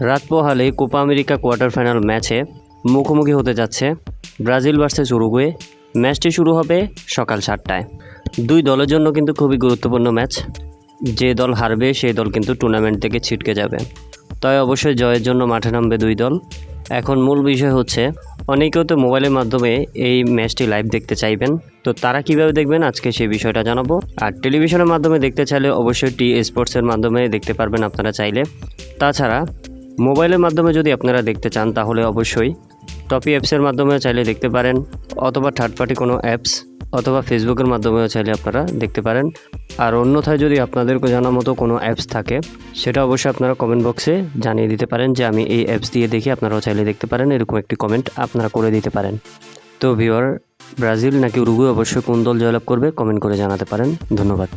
রাত পোহালে Copa America quarter final ম্যাচে মুখোমুখি হতে যাচ্ছে ব্রাজিল ভার্সেস উরুগুয়ে। ম্যাচটি শুরু হবে সকাল সাতটায়। দুই দলের জন্য কিন্তু খুবই গুরুত্বপূর্ণ ম্যাচ। যে দল হারবে, সেই দল কিন্তু টুর্নামেন্ট থেকে ছিটকে যাবে। তাই অবশ্যই জয়ের জন্য মাঠে নামবে দুই দল। এখন মূল বিষয় হচ্ছে, অনেকেও তো মোবাইলের মাধ্যমে এই ম্যাচটি লাইভ দেখতে চাইবেন। তো তারা কীভাবে দেখবেন? আজকে সেই বিষয়টা জানাব। আর টেলিভিশনের মাধ্যমে দেখতে চাইলে অবশ্যই টি স্পোর্টসের মাধ্যমে দেখতে পারবেন আপনারা চাইলে। তাছাড়া মোবাইলের মাধ্যমে যদি আপনারা দেখতে চান, তাহলে অবশ্যই টপি অ্যাপসের মাধ্যমে চাইলে দেখতে পারেন, অথবা থার্ড পার্টি কোনো অ্যাপস অথবা ফেসবুকের মাধ্যমেও চাইলে আপনারা দেখতে পারেন। আর অন্যথায় যদি আপনাদেরকে জানার মতো কোনো অ্যাপস থাকে, সেটা অবশ্যই আপনারা কমেন্ট বক্সে জানিয়ে দিতে পারেন যে আমি এই অ্যাপস দিয়ে দেখি, আপনারাও চাইলে দেখতে পারেন, এরকম একটি কমেন্ট আপনারা করে দিতে পারেন। তো ভিওর ব্রাজিল নাকি উরুগুয়ে অবশ্যই কোন দল জয়লাভ করবে কমেন্ট করে জানাতে পারেন। ধন্যবাদ।